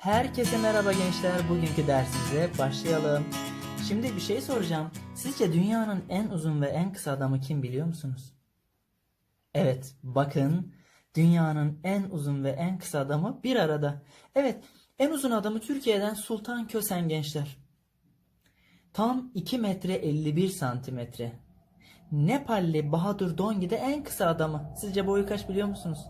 Herkese merhaba gençler. Bugünkü dersimize başlayalım. Şimdi bir şey soracağım. Sizce dünyanın en uzun ve en kısa adamı kim biliyor musunuz? Evet, bakın. Dünyanın en uzun ve en kısa adamı bir arada. Evet, en uzun adamı Türkiye'den Sultan Kösen gençler. Tam 2 metre 51 santimetre. Nepalli Bahadur Dongi de en kısa adamı. Sizce boyu kaç biliyor musunuz?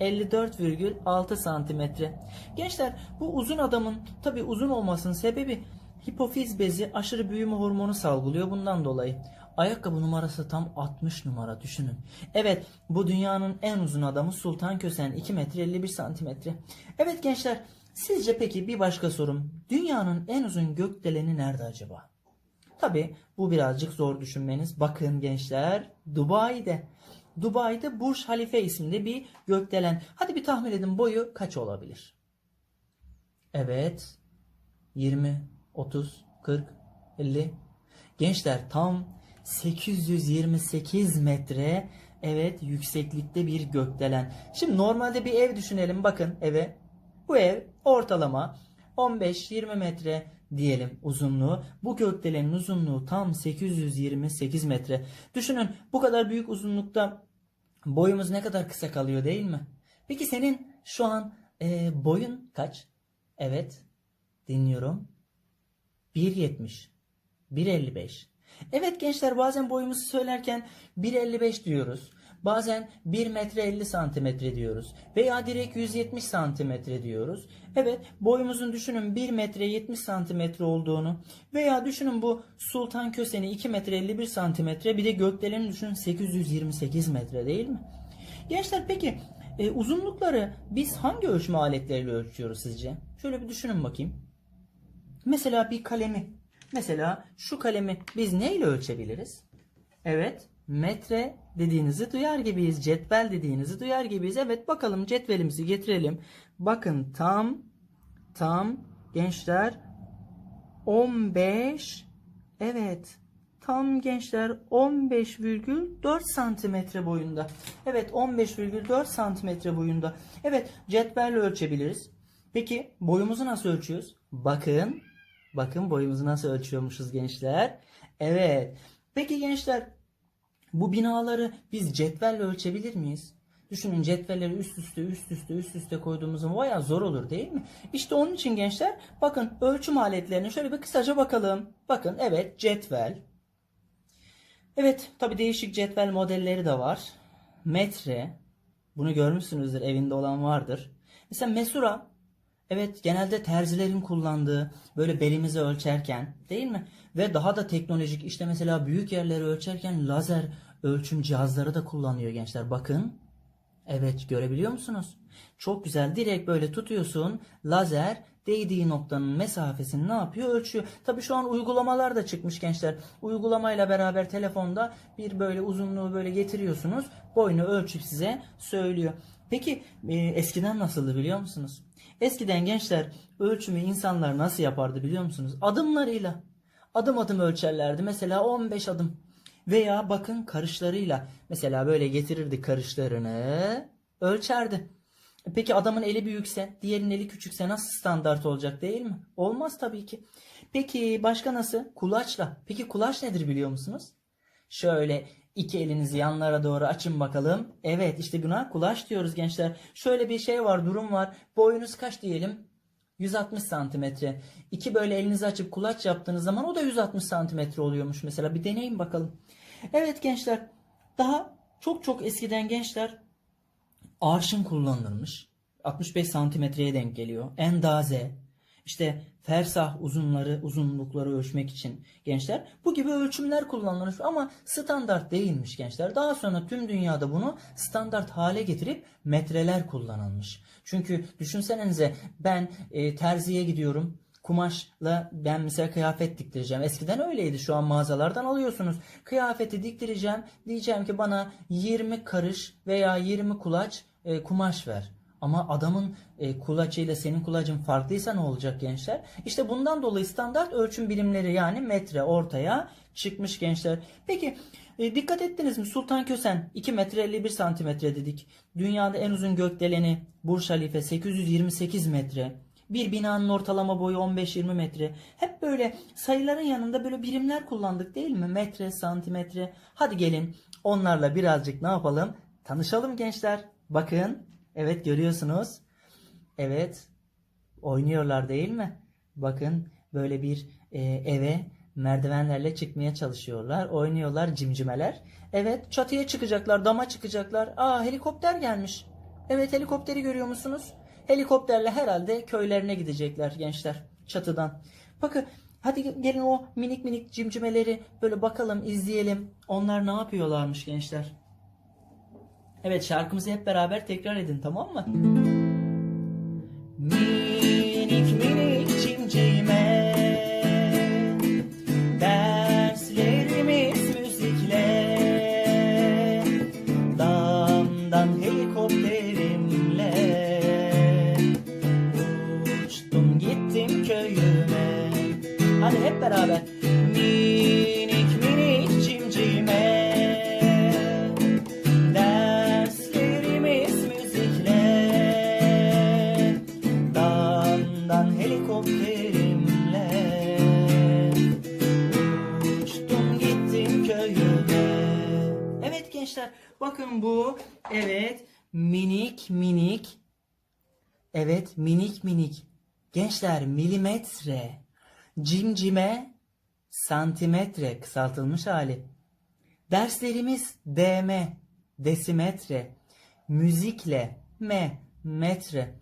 54,6 santimetre. Gençler bu uzun adamın tabi uzun olmasının sebebi hipofiz bezi aşırı büyüme hormonu salgılıyor bundan dolayı. Ayakkabı numarası tam 60 numara düşünün. Evet bu dünyanın en uzun adamı Sultan Kösen 2 metre 51 santimetre. Evet gençler sizce peki bir başka sorum. Dünyanın en uzun gökdeleni nerede acaba? Tabi bu birazcık zor düşünmeniz. Bakın gençler Dubai'de. Dubai'de Burj Halife isimli bir gökdelen. Hadi bir tahmin edin boyu kaç olabilir? Evet. 20, 30, 40, 50. Gençler tam 828 metre evet yükseklikte bir gökdelen. Şimdi normalde bir ev düşünelim bakın eve. Bu ev ortalama 15-20 metre diyelim uzunluğu. Bu gökdelenin uzunluğu tam 828 metre. Düşünün bu kadar büyük uzunlukta boyumuz ne kadar kısa kalıyor değil mi? Peki senin şu an e, boyun kaç? Evet dinliyorum. 1.70 1.55 Evet gençler bazen boyumuzu söylerken 1.55 diyoruz. Bazen 1 metre 50 santimetre diyoruz. Veya direkt 170 santimetre diyoruz. Evet boyumuzun düşünün 1 metre 70 santimetre olduğunu. Veya düşünün bu Sultan Köseni 2 metre 51 santimetre. Bir de gökdeleni düşünün 828 metre değil mi? Gençler peki e, uzunlukları biz hangi ölçme aletleriyle ölçüyoruz sizce? Şöyle bir düşünün bakayım. Mesela bir kalemi. Mesela şu kalemi biz neyle ölçebiliriz? Evet, metre dediğinizi duyar gibiyiz. Cetvel dediğinizi duyar gibiyiz. Evet, bakalım cetvelimizi getirelim. Bakın tam tam gençler 15 evet tam gençler 15,4 santimetre boyunda. Evet 15,4 santimetre boyunda. Evet cetvelle ölçebiliriz. Peki boyumuzu nasıl ölçüyoruz? Bakın Bakın boyumuzu nasıl ölçüyormuşuz gençler. Evet. Peki gençler bu binaları biz cetvelle ölçebilir miyiz? Düşünün cetvelleri üst üste üst üste üst üste koyduğumuzda bayağı zor olur değil mi? İşte onun için gençler bakın ölçüm aletlerine şöyle bir kısaca bakalım. Bakın evet cetvel. Evet tabi değişik cetvel modelleri de var. Metre. Bunu görmüşsünüzdür evinde olan vardır. Mesela mesura Evet genelde terzilerin kullandığı böyle belimizi ölçerken değil mi? Ve daha da teknolojik işte mesela büyük yerleri ölçerken lazer ölçüm cihazları da kullanıyor gençler. Bakın. Evet görebiliyor musunuz? Çok güzel direkt böyle tutuyorsun lazer değdiği noktanın mesafesini ne yapıyor ölçüyor. Tabi şu an uygulamalar da çıkmış gençler. Uygulamayla beraber telefonda bir böyle uzunluğu böyle getiriyorsunuz. Boyunu ölçüp size söylüyor. Peki e, eskiden nasıldı biliyor musunuz? Eskiden gençler ölçümü insanlar nasıl yapardı biliyor musunuz? Adımlarıyla. Adım adım ölçerlerdi. Mesela 15 adım. Veya bakın karışlarıyla. Mesela böyle getirirdi karışlarını. Ölçerdi. Peki adamın eli büyükse, diğerinin eli küçükse nasıl standart olacak değil mi? Olmaz tabii ki. Peki başka nasıl? Kulaçla. Peki kulaç nedir biliyor musunuz? Şöyle iki elinizi yanlara doğru açın bakalım. Evet işte buna kulaç diyoruz gençler. Şöyle bir şey var durum var. Boyunuz kaç diyelim? 160 santimetre. İki böyle elinizi açıp kulaç yaptığınız zaman o da 160 santimetre oluyormuş mesela. Bir deneyin bakalım. Evet gençler daha çok çok eskiden gençler arşın kullanılmış. 65 santimetreye denk geliyor. Endaze, işte fersah uzunları, uzunlukları ölçmek için gençler bu gibi ölçümler kullanılmış ama standart değilmiş gençler. Daha sonra tüm dünyada bunu standart hale getirip metreler kullanılmış. Çünkü düşünsenize ben e, terziye gidiyorum kumaşla ben mesela kıyafet diktireceğim. Eskiden öyleydi. Şu an mağazalardan alıyorsunuz. Kıyafeti diktireceğim. Diyeceğim ki bana 20 karış veya 20 kulaç e, kumaş ver. Ama adamın e, kulaçıyla senin kulacın farklıysa ne olacak gençler? İşte bundan dolayı standart ölçüm birimleri yani metre ortaya çıkmış gençler. Peki e, dikkat ettiniz mi? Sultan Kösen 2 metre 51 santimetre dedik. Dünyada en uzun gökdeleni Burj Halife 828 metre. Bir binanın ortalama boyu 15-20 metre. Hep böyle sayıların yanında böyle birimler kullandık değil mi? Metre, santimetre. Hadi gelin onlarla birazcık ne yapalım? Tanışalım gençler. Bakın. Evet görüyorsunuz. Evet. Oynuyorlar değil mi? Bakın böyle bir e, eve merdivenlerle çıkmaya çalışıyorlar. Oynuyorlar cimcimeler. Evet çatıya çıkacaklar, dama çıkacaklar. Aa helikopter gelmiş. Evet helikopteri görüyor musunuz? Helikopterle herhalde köylerine gidecekler gençler çatıdan. Bakın hadi gelin o minik minik cimcimeleri böyle bakalım izleyelim. Onlar ne yapıyorlarmış gençler? Evet şarkımızı hep beraber tekrar edin tamam mı? Minik Evet minik minik. Gençler milimetre. Cimcime santimetre. Kısaltılmış hali. Derslerimiz DM, desimetre, müzikle me, metre,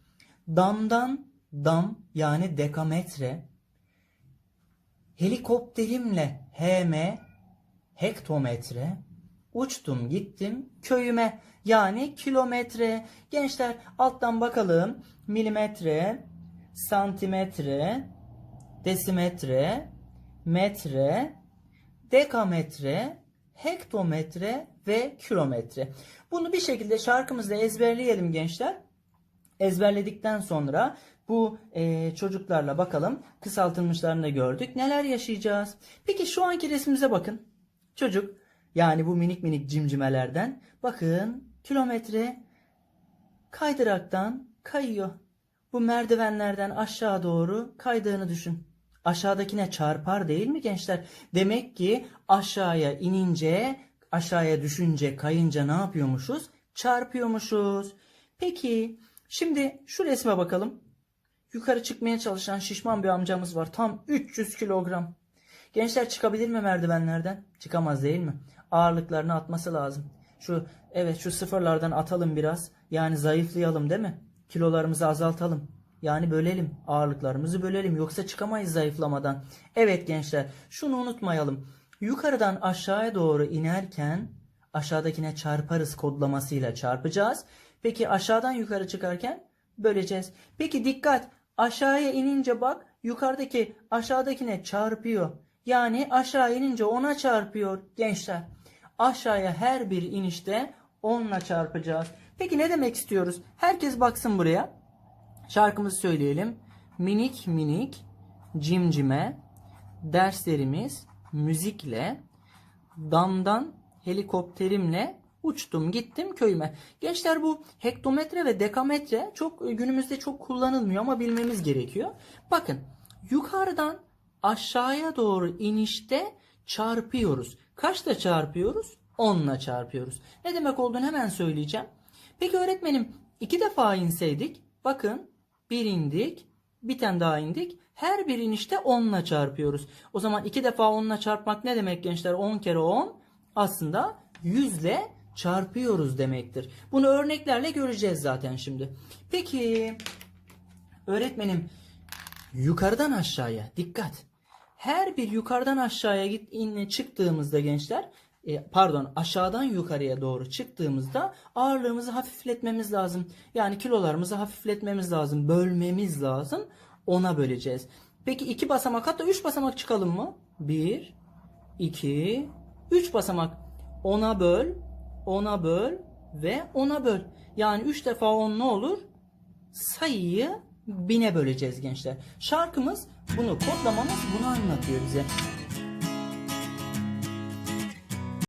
damdan dam yani dekametre, helikopterimle hm, hektometre, uçtum gittim köyüme yani kilometre. Gençler alttan bakalım milimetre, santimetre, desimetre, metre, dekametre, hektometre ve kilometre. Bunu bir şekilde şarkımızda ezberleyelim gençler. Ezberledikten sonra bu e, çocuklarla bakalım kısaltılmışlarını da gördük. Neler yaşayacağız? Peki şu anki resmimize bakın. Çocuk yani bu minik minik cimcimelerden bakın kilometre kaydıraktan kayıyor. Bu merdivenlerden aşağı doğru kaydığını düşün. Aşağıdakine çarpar değil mi gençler? Demek ki aşağıya inince, aşağıya düşünce, kayınca ne yapıyormuşuz? Çarpıyormuşuz. Peki, şimdi şu resme bakalım. Yukarı çıkmaya çalışan şişman bir amcamız var. Tam 300 kilogram. Gençler çıkabilir mi merdivenlerden? Çıkamaz değil mi? Ağırlıklarını atması lazım. Şu evet şu sıfırlardan atalım biraz. Yani zayıflayalım değil mi? Kilolarımızı azaltalım. Yani bölelim. Ağırlıklarımızı bölelim. Yoksa çıkamayız zayıflamadan. Evet gençler şunu unutmayalım. Yukarıdan aşağıya doğru inerken aşağıdakine çarparız kodlamasıyla çarpacağız. Peki aşağıdan yukarı çıkarken böleceğiz. Peki dikkat aşağıya inince bak yukarıdaki aşağıdakine çarpıyor. Yani aşağı inince ona çarpıyor gençler. Aşağıya her bir inişte onunla çarpacağız. Peki ne demek istiyoruz? Herkes baksın buraya. Şarkımızı söyleyelim. Minik minik cimcime derslerimiz müzikle damdan helikopterimle uçtum gittim köyüme. Gençler bu hektometre ve dekametre çok günümüzde çok kullanılmıyor ama bilmemiz gerekiyor. Bakın yukarıdan aşağıya doğru inişte çarpıyoruz. Kaçla çarpıyoruz? 10'la çarpıyoruz. Ne demek olduğunu hemen söyleyeceğim. Peki öğretmenim iki defa inseydik bakın bir indik bir tane daha indik. Her bir inişte 10'la çarpıyoruz. O zaman iki defa 10'la çarpmak ne demek gençler? 10 kere 10 aslında 100 ile çarpıyoruz demektir. Bunu örneklerle göreceğiz zaten şimdi. Peki öğretmenim yukarıdan aşağıya dikkat. Her bir yukarıdan aşağıya git in, çıktığımızda gençler e, pardon aşağıdan yukarıya doğru çıktığımızda ağırlığımızı hafifletmemiz lazım. Yani kilolarımızı hafifletmemiz lazım. Bölmemiz lazım. Ona böleceğiz. Peki iki basamak hatta üç basamak çıkalım mı? Bir, iki, üç basamak. Ona böl, ona böl ve ona böl. Yani üç defa on ne olur? Sayıyı bine böleceğiz gençler. Şarkımız bunu kodlamamız bunu anlatıyor bize.